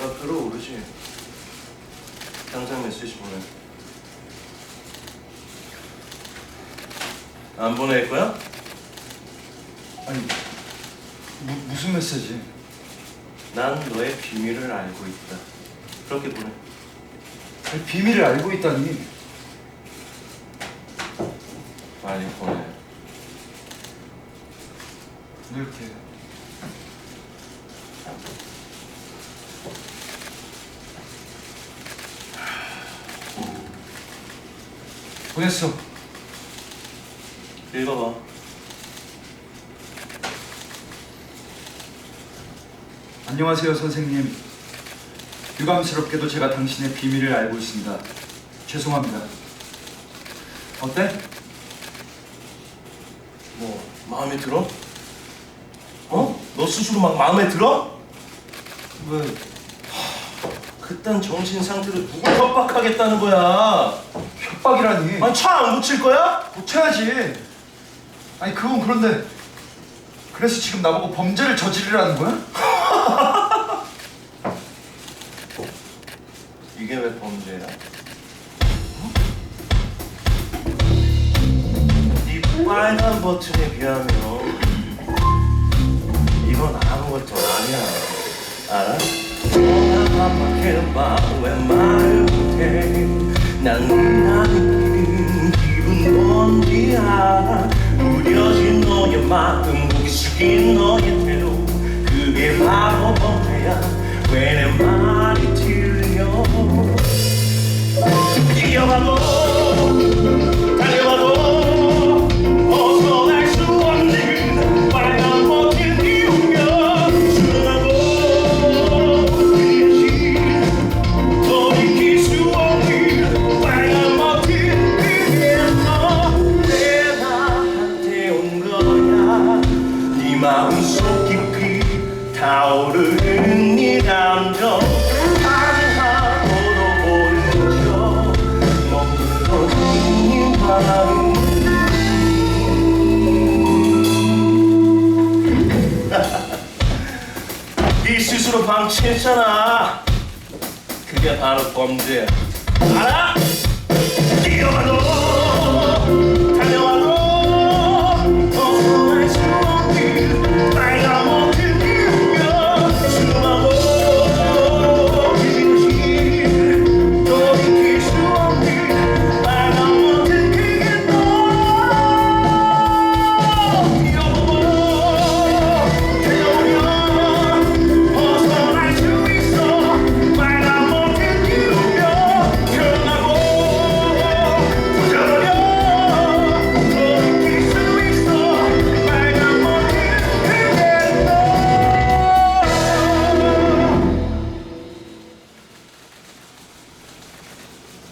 눈앞으로 오르지. 당장 메시지 보내. 안 보낼 거야? 아니 무, 무슨 메시지? 난 너의 비밀을 알고 있다. 그렇게 보내. 아니, 비밀을 알고 있다니 빨리 보내. 이렇게 보냈어 읽어봐. 안녕하세요 선생님 유감스럽게도 제가 당신의 비밀을 알고 있습니다 죄송합니다 어때? 뭐 마음에 들어? 어? 너 스스로 막 마음에 들어? 왜 그딴 정신 상태로 누굴 협박하겠다는 거야? 협박이라니 아니 차 안 고칠 거야? 고쳐야지 아니 그건 그런데 그래서 지금 나보고 범죄를 저지르라는 거야? 이게 왜 범죄야? 이 빨간 버튼에 비하면 이건 아무것도 아니야. 알아? 전화만 해봐 왜 말을 못해 난 마음 고개 숙인 너의 태도. 그게 바로 범죄야. 왜 내 말이 틀려? 뛰어가도 마음속 깊이 타오르는 네 감정. 하나하고도 모르는 척 머물러진 네 마음. 네 스스로 방치했잖아. 그게 바로 범죄야. 알아? 뛰어가도